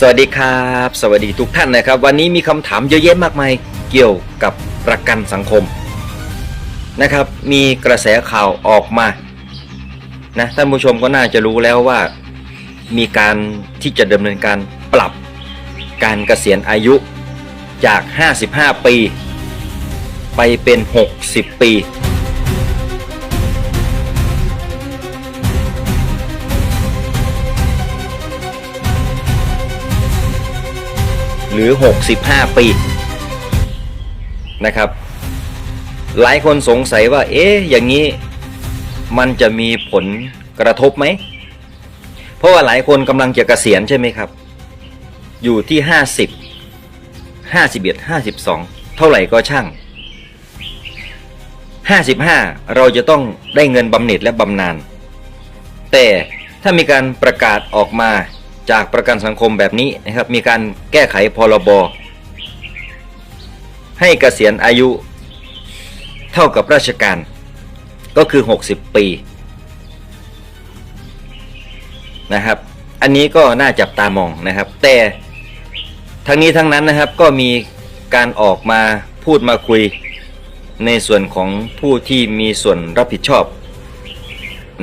สวัสดีครับ สวัสดีทุกท่านนะครับ วันนี้มีคำถามเยอะแยะมากมายเกี่ยวกับประกันสังคมนะครับ มีกระแสข่าวออกมานะท่านผู้ชมก็น่าจะรู้แล้วว่า มีการที่จะดำเนินการปรับการเกษียณอายุจาก 55 ปี ไปเป็น 60 ปี หรือ 65 ปีนะครับ หลายคนสงสัยว่า เอ๊ะอย่างนี้มันจะมีผลกระทบไหม เพราะว่าหลายคนกำลังจะเกษียณใช่ไหมครับ อยู่ที่ 50 51 52 เท่าไหร่ก็ช่าง 55 เราจะต้องได้เงินบำเหน็จและบำนาญแต่ถ้ามีการประกาศออกมา จากประกันสังคมแบบนี้นะครับ มีการแก้ไขพรบให้เกษียณอายุเท่ากับราชการก็คือ 60 ปีนะครับ อันนี้ก็น่าจับตามองนะครับ แต่ทั้งนี้ทั้งนั้นนะครับก็มีการออกมาพูดมาคุยในส่วนของผู้ที่มีส่วนรับผิดชอบ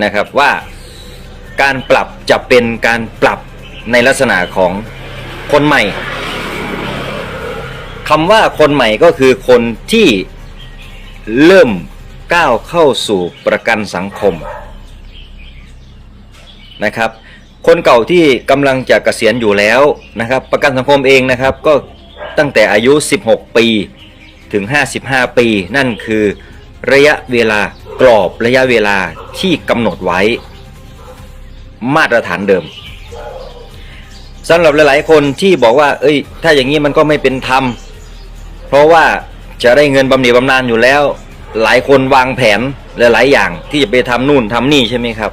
นะครับว่าการปรับจะเป็นการปรับ ในลักษณะของคนใหม่คำว่าคนใหม่ก็คือคนที่เริ่มก้าวเข้าสู่ประกันสังคมนะครับ คนเก่าที่กำลังจะเกษียณอยู่แล้วนะครับ ประกันสังคมเองนะครับก็ตั้งแต่อายุ 16 ปีถึง 55 ปี นั่นคือระยะเวลากรอบระยะเวลาที่กำหนดไว้ มาตรฐานเดิม สำหรับหลาย ๆ คนที่บอกว่า เอ้ย ถ้าอย่างนี้มันก็ไม่เป็นธรรม เพราะว่าจะได้เงินบำเหน็จบำนาญอยู่แล้ว หลายคนวางแผนหลาย ๆ อย่างที่จะไปทำนู่นทำนี่ใช่ไหมครับ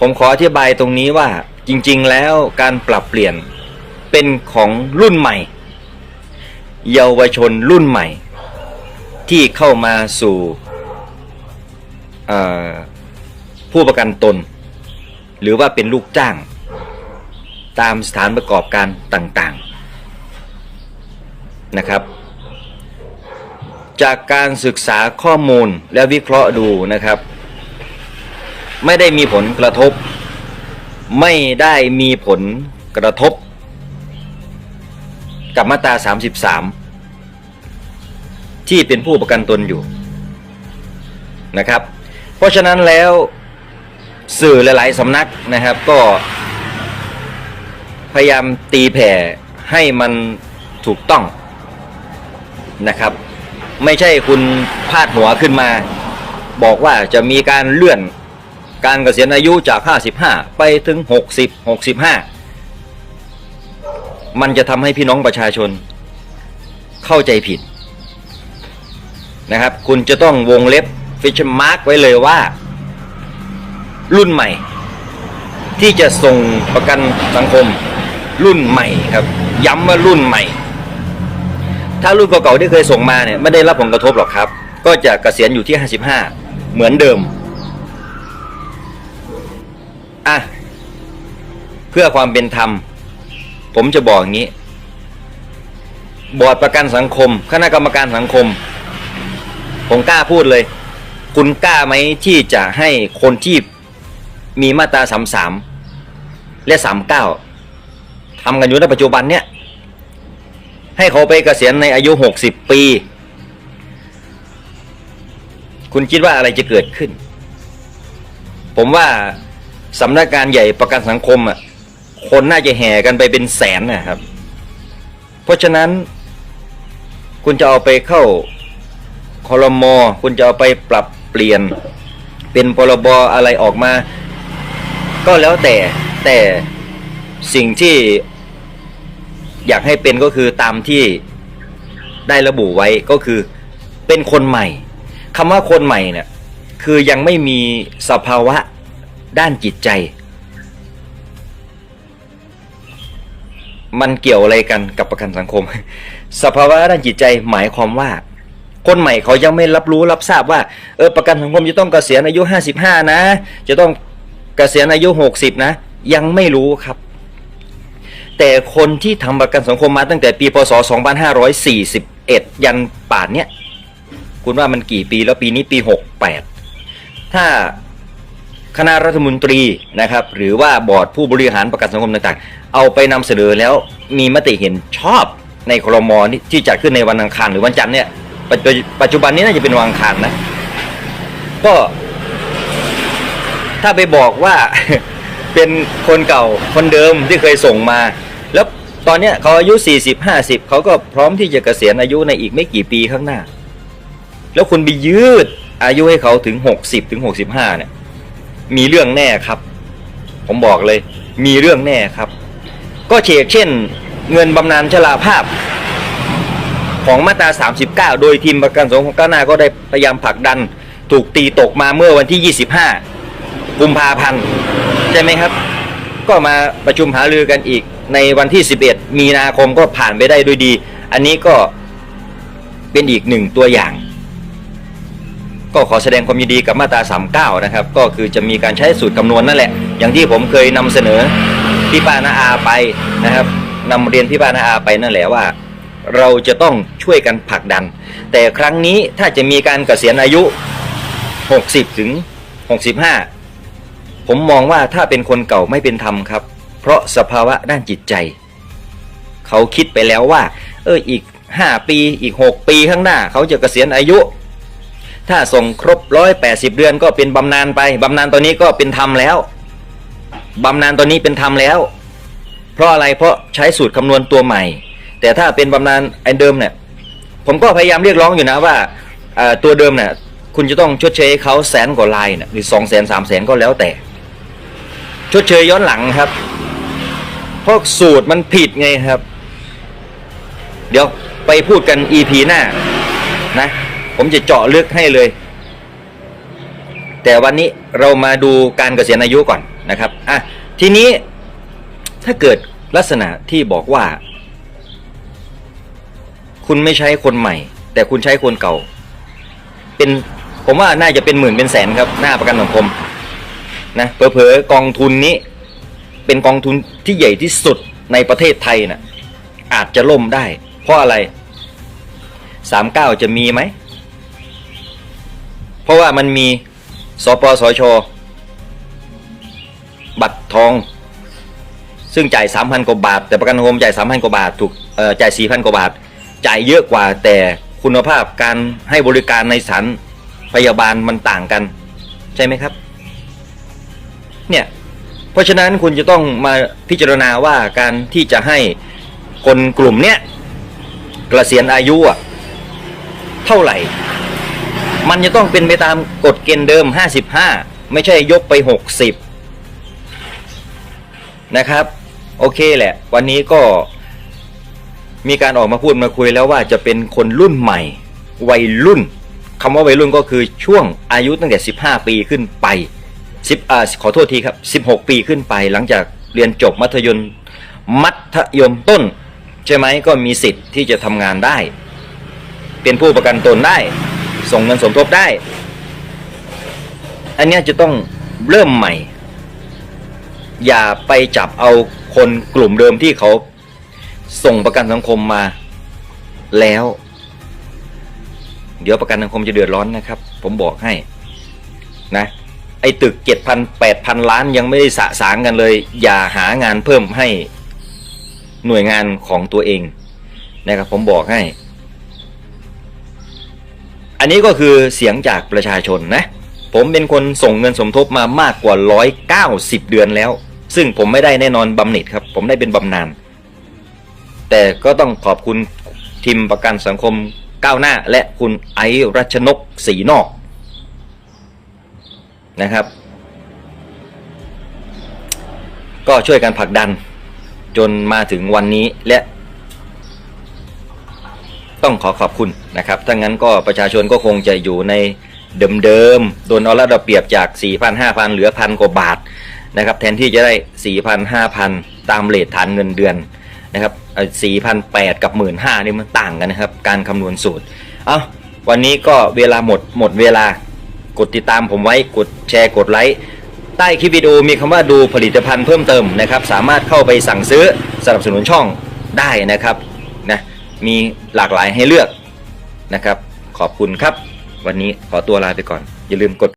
ผมขออธิบายตรงนี้ว่าจริง ๆ แล้วการปรับเปลี่ยนเป็นของรุ่นใหม่ เยาวชนรุ่นใหม่ ที่เข้ามาสู่ผู้ประกันตน หรือว่าเป็นลูกจ้าง ตามสถานประกอบการต่างๆนะครับ จากการศึกษาข้อมูลและวิเคราะห์ดูนะครับ ไม่ได้มีผลกระทบ ไม่ได้มีผลกระทบ กับมาตรา 33 ที่เป็นผู้ประกันตนอยู่นะครับ เพราะฉะนั้นแล้วสื่อหลาย ๆสำนักนะครับก็ พยายามตีแผ่ให้มันถูกต้องนะครับ ไม่ใช่คุณพาดหัวขึ้นมา บอกว่าจะมีการเลื่อนการเกษียณอายุจาก 55 ไปถึง 60 65 มันจะทำให้พี่น้องประชาชน เข้าใจผิดนะครับ คุณจะต้องวงเล็บฟิชมาร์กไว้เลยว่า รุ่นใหม่ ที่จะส่งประกันสังคม รุ่นใหม่ครับ ย้ำว่ารุ่นใหม่ ถ้ารุ่นเก่าๆที่เคยส่งมาเนี่ยไม่ได้รับผลกระทบหรอกครับ ก็จะเกษียณอยู่ที่ 55 เหมือนเดิมอะเพื่อความเป็นธรรม ผมจะบอกอย่างนี้ บอร์ดประกันสังคม คณะกรรมการสังคม ผมกล้าพูดเลย คุณกล้าไหมที่จะให้คนที่มีมาตราสามสามและสามเก้า ทำกันอยู่ในปัจจุบันเนี่ย ให้เขาไปเกษียณในอายุหกสิบปี คุณคิดว่าอะไรจะเกิดขึ้น ผมว่าสำนักงานใหญ่ประกันสังคมอะคนน่าจะแห่กันไปเป็นแสนนะครับ เพราะฉะนั้น คุณจะเอาไปเข้าคอรมอคุณจะเอาไปปรับเปลี่ยน เป็นพรบอะไรออกมา ก็แล้วแต่แต่สิ่งที่ อยากให้เป็นก็คือตามที่ได้ระบุไว้ก็คือเป็นคนใหม่คำว่าคนใหม่เนี่ยคือยังไม่มีสภาวะด้านจิตใจ มันเกี่ยวอะไรกันกับประกันสังคม สภาวะด้านจิตใจหมายความว่า คนใหม่เขายังไม่รับรู้รับทราบว่าเออประกันสังคมจะต้องเกษียณอายุ 55 นะ จะต้องเกษียณอายุ 60 นะ ยังไม่รู้ครับ แต่คนที่ทำประกันสังคมมาตั้งแต่ปีพศ 2541 ยันป่านเนี้ยคุณว่ามันกี่ปีแล้วปีนี้ปี 68 ถ้าคณะรัฐมนตรีนะครับหรือว่าบอร์ดผู้บริหารประกันสังคมต่างๆ เอาไปนำเสนอแล้วมีมติเห็นชอบในครมนี่ที่จัดขึ้นในวันอังคารหรือวันจันทร์เนี่ยปัจปัจจุบันนี้น่าจะเป็นวันอังคารนะ ก็ถ้าไปบอกว่า เป็นคนเก่าคนเดิมที่เคยส่งมา แล้วตอนเนี้ยเขาอายุ 40 50 เขาก็พร้อมที่จะเกษียณอายุในอีกไม่กี่ปีข้างหน้า แล้วคุณไปยืดอายุให้เขาถึง 60ถึง65เนี่ยมีเรื่องแน่ครับ ผมบอกเลย มีเรื่องแน่ครับ ก็เชกเช่น เงินบำนาญชราภาพ ของมาตรา 39 โดยทีมประกันสังคมก้าวหน้าก็ได้พยายามผลักดัน ถูกตีตกมาเมื่อวันที่ 25 กุมภาพันธ์ ใช่ไหมครับ ก็มาประชุมหารือกันอีก ในวันที่ 11 มีนาคมก็ผ่านไปได้ด้วยดี อันนี้ก็เป็นอีกหนึ่งตัวอย่าง ก็ขอแสดงความยินดีกับมาตรา 39 นะครับ ก็คือจะมีการใช้สูตรคำนวณนั่นแหละ อย่างที่ผมเคยนำเสนอพี่ป้านาอาไปนะครับนำเรียนพี่ป้านาอาไปนั่นแหละว่า เราจะต้องช่วยกันผลักดัน แต่ครั้งนี้ถ้าจะมีการเกษียณอายุ 60 ถึง 65 ผมมองว่าถ้าเป็นคนเก่าไม่เป็นธรรมครับ เพราะสภาวะด้านจิตใจ เขาคิดไปแล้วว่า เอออีก5ปีอีก6ปีข้างหน้า เขาจะเกษียณอายุ ถ้าส่งครบร้อยแปดสิบเดือนก็เป็นบำนาญไปบำนาญตอนนี้ก็เป็นธรรมแล้วบำนาญตอนนี้เป็นธรรมแล้ว เพราะอะไรเพราะใช้สูตรคำนวณตัวใหม่ แต่ถ้าเป็นบำนาญไอ้เดิมเนี่ยผมก็พยายามเรียกร้องอยู่นะว่าตัวเดิมเนี่ยคุณจะต้องชดเชยเขาแสนกว่าลายเนี่ยหรือสองแสนสามแสนก็แล้วแต่ ชดเชยย้อนหลังครับเพราะสูตรมันผิดไงครับ เดี๋ยวไปพูดกัน EP หน้านะ ผมจะเจาะลึกให้เลย แต่วันนี้เรามาดูการเกษียณอายุก่อนนะครับอะทีนี้ถ้าเกิดลักษณะที่บอกว่า คุณไม่ใช้คนใหม่ แต่คุณใช้คนเก่า เป็นผมว่าน่าจะเป็นหมื่นเป็นแสนครับ หน้าประกันสังคม นะเผลอๆกองทุนนี้ เป็นกองทุนที่ใหญ่ที่สุดในประเทศไทยนะอาจจะล่มได้ เพราะอะไรสามเก้าจะมีไหม เพราะว่ามันมีสปสช บัตรทอง ซึ่งจ่ายสามพันกว่าบาท แต่ประกันสังคมจ่ายสามพันกว่าบาทถูกจ่ายสี่พันกว่าบาท จ่ายเยอะกว่าแต่คุณภาพการให้บริการในสถานพยาบาลมันต่างกัน ใช่ไหมครับ เนี่ยเพราะฉะนั้นคุณจะต้องมาพิจารณาว่าการที่จะให้คนกลุ่มเนี้ยกเกษียณอายุอะเท่าไหร่ มันจะต้องเป็นไปตามกฎเกณฑ์เดิม 55 ไม่ใช่ยกไป 60 นะครับ โอเคแหละ วันนี้ก็มีการออกมาพูดมาคุยแล้วว่าจะเป็นคนรุ่นใหม่ วัยรุ่นคำว่าวัยรุ่นก็คือช่วงอายุตั้งแต่ 15 ปีขึ้นไป 10อ่าขอโทษทีครับ16ปีขึ้นไปหลังจากเรียนจบมัธยมมัธยมต้น ใช่ไหมก็มีสิทธิ์ที่จะทำงานได้ เป็นผู้ประกันตนได้ ส่งเงินสมทบได้ อันนี้จะต้องเริ่มใหม่ อย่าไปจับเอาคนกลุ่มเดิมที่เขาส่งประกันสังคมมาแล้ว เดี๋ยวประกันสังคมจะเดือดร้อนนะครับ ผมบอกให้นะ ไอ้ตึกเจ็ดพันแปดพันล้านยังไม่ได้สะสางกันเลย อย่าหางานเพิ่มให้หน่วยงานของตัวเองนะครับผมบอกให้ อันนี้ก็คือเสียงจากประชาชนนะ ผมเป็นคนส่งเงินสมทบมามากกว่า 190 เดือนแล้ว ซึ่งผมไม่ได้แน่นอนบำเหน็จครับ ผมได้เป็นบำนาญแต่ก็ต้องขอบคุณทีมประกันสังคมก้าวหน้าและคุณไอรัชนกศรีนอก นะครับ ก็ช่วยกันผลักดันจนมาถึงวันนี้และต้องขอขอบคุณนะครับ ถ้างั้นก็ประชาชนก็คงจะอยู่ในเดิมๆ โดนเอาละเราเปรียบจาก 4,000 5,000 เหลือพันกว่าบาทนะครับ แทนที่จะได้ 4,000 5,000 ตามเลทฐานเงินเดือนนะครับ4,800 กับ 15,000นี่มันต่างกันนะครับ การคำนวณสูตร เอาวันนี้ก็เวลาหมดหมดเวลา กดติดตามผมไว้กดแชร์กดไลค์ใต้คลิปวิดีโอมีคำว่าดูผลิตภัณฑ์เพิ่มเติมนะครับ สามารถเข้าไปสั่งซื้อสนับสนุนช่องได้นะครับนะมีหลากหลายให้เลือกนะครับ ขอบคุณครับ วันนี้ขอตัวลาไปก่อน อย่าลืมกด